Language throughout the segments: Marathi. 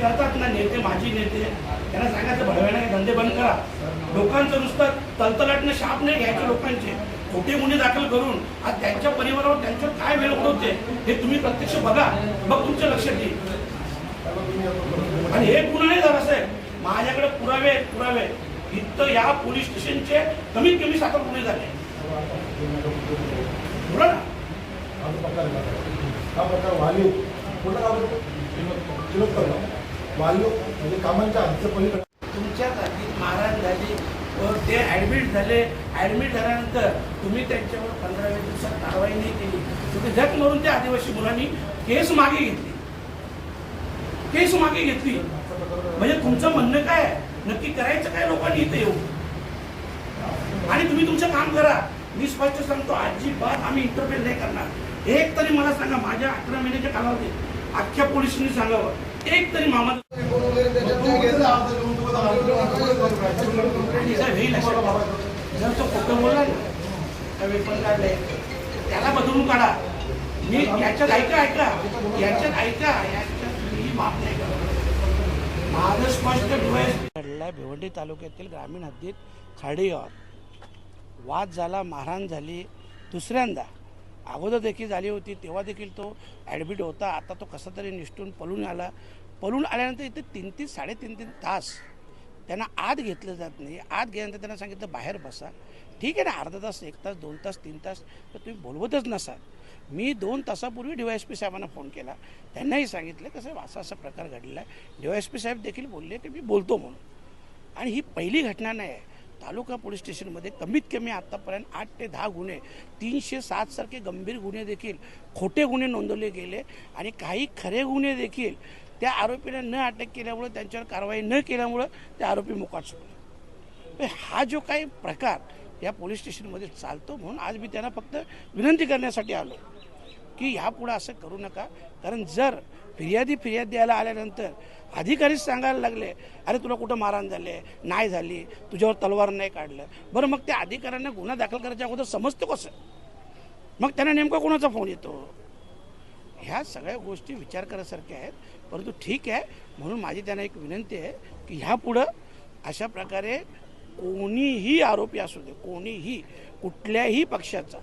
करतात ना नेते माजी नेते त्यांना सांगायचं भडव्याने धंदे बंद करा. लोकांचं नुसतं तलतलाटनं शाप नाही घ्यायचे लोकांचे. खोटे गुन्हे दाखल करून आज त्यांच्या परिवारावर त्यांच्यावर काय वेळ उडवते हे तुम्ही प्रत्यक्ष बघा. मग तुमच्या लक्षात येईल आणि हे गुन्हा नाही झाला साहेब. माझ्याकडे पुरावे पुरावे इथं या पोलीस स्टेशनचे कमीत कमी सात गुन्हे झाले. बोला ना. हा प्रकार हा प्रकार कुठं गाव म्हणजे कामांच्या आजचं पलीकडे तुमच्या जागेत महाराज झाले व ते ॲडमिट झाले. ॲडमिट झाल्यानंतर तुम्ही त्यांच्यावर पंधराव्या दिवसात कारवाई नाही केली. तुम्ही झट मारून त्या आदिवासी मुलांनी केस मागे घेतली. केस मागे घेतली. म्हणजे तुमचं म्हणणं काय आहे? नक्की करायचं काय लोकांनी इथे येऊ आणि तुम्ही तुमचं काम करा. मी स्पष्ट सांगतो अजिबात आम्ही इंटरफेअर नाही करणार. एक तरी मला सांगा माझ्या अकरा महिन्याच्या कालावधीत अख्ख्या पोलिसांनी सांगावं. एक तरी मामा जर तो खोटं बोलला ना वेपन काढले त्याला बदलून काढा. मी याच्यात ऐका ऐका. याच्यात ऐका. याच्यात मी माफ नाही करत माझं स्पष्ट घडलाय भिवंडी तालुक्यातील ग्रामीण हद्दीत खाडीवर. वाद झाला मारहाण झाली. दुसऱ्यांदा अगोदर देखील झाली होती तेव्हा देखील तो ॲडमिट होता. आता तो कसा तरी निष्ठून पळून आला. पळून आल्यानंतर इथे तीन तीन साडेतीन तीन तास त्यांना आत घेतलं जात नाही. आत गेल्यानंतर त्यांना सांगितलं बाहेर बसा. ठीक आहे ना अर्धा तास एक तास दोन तास तीन तास तर तुम्ही बोलवतच नसाल मी दोन तासापूर्वी डी वाय एस पी साहेबांना फोन केला. त्यांनाही सांगितलं कसं असा असा प्रकार घडला आहे. डी वाय एस पी साहेब देखील बोलले की मी बोलतो म्हणून. आणि ही पहिली घटना नाही आहे. तालुका पोलीस स्टेशनमध्ये कमीत कमी आत्तापर्यंत आठ ते दहा गुन्हे तीनशे सात सारखे गंभीर गुन्हे देखील खोटे गुन्हे नोंदवले गेले आणि काही खरे गुन्हे देखील त्या आरोपीला न अटक केल्यामुळं त्यांच्यावर कारवाई न केल्यामुळं ते आरोपी मोकाट सुटले हा जो काही प्रकार या पोलीस स्टेशनमध्ये चालतो म्हणून आज मी त्यांना फक्त विनंती करण्यासाठी आलो की ह्यापुढं असं करू नका. कारण जर फिर्यादी फिर्याद द्यायला आल्यानंतर अधिकारीच सांगायला लागले अरे तुला कुठं मारहाण झाले? नाही झाली. तुझ्यावर तलवार नाही काढलं. बरं मग त्या अधिकाऱ्यांना गुन्हा दाखल करायच्या अगोदर समजतो कसं? मग त्यांना नेमका कोणाचा फोन येतो? ह्या सगळ्या गोष्टी विचार करायसारख्या आहेत. परंतु ठीक आहे म्हणून माझी त्यांना एक विनंती आहे की ह्यापुढं अशा प्रकारे कोणीही आरोपी असू दे कोणीही कुठल्याही पक्षाचा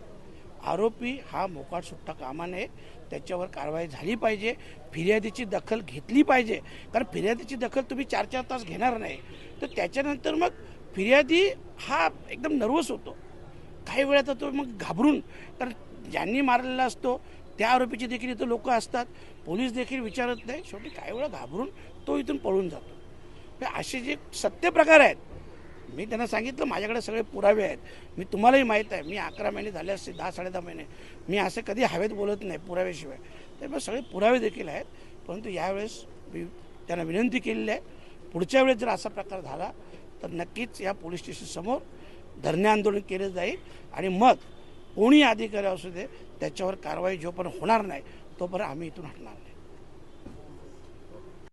आरोपी हा मोकाट सुट्टा कामा नये. त्याच्यावर कारवाई झाली पाहिजे. फिर्यादीची दखल घेतली पाहिजे. कारण फिर्यादीची दखल तुम्ही चार चार तास घेणार नाही. तर त्याच्यानंतर मग फिर्यादी हा एकदम नर्वस होतो. काही वेळा तर तो मग घाबरून. तर ज्यांनी मारलेला असतो त्या आरोपीचे देखील इथं लोक असतात. पोलीस देखील विचारत नाही. शेवटी काही वेळा घाबरून तो इथून पळून जातो. असे जे सत्य प्रकार आहेत मी त्यांना सांगितलं माझ्याकडे सगळे पुरावे आहेत. मी तुम्हालाही माहीत आहे मी अकरा महिने झाले असते दहा साडे दहा महिने. मी असं कधी हवेत बोलत नाही पुराव्याशिवाय. तर मग सगळे पुरावे देखील आहेत परंतु यावेळेस मी त्यांना विनंती केलेली आहे पुढच्या वेळेस जर असा प्रकार झाला तर नक्कीच या पोलीस स्टेशनसमोर धरणे आंदोलन केलं जाईल आणि मग कोणी अधिकारी असू दे त्याच्यावर कारवाई जोपर्यंत होणार नाही तोपर्यंत आम्ही इथून हटणार.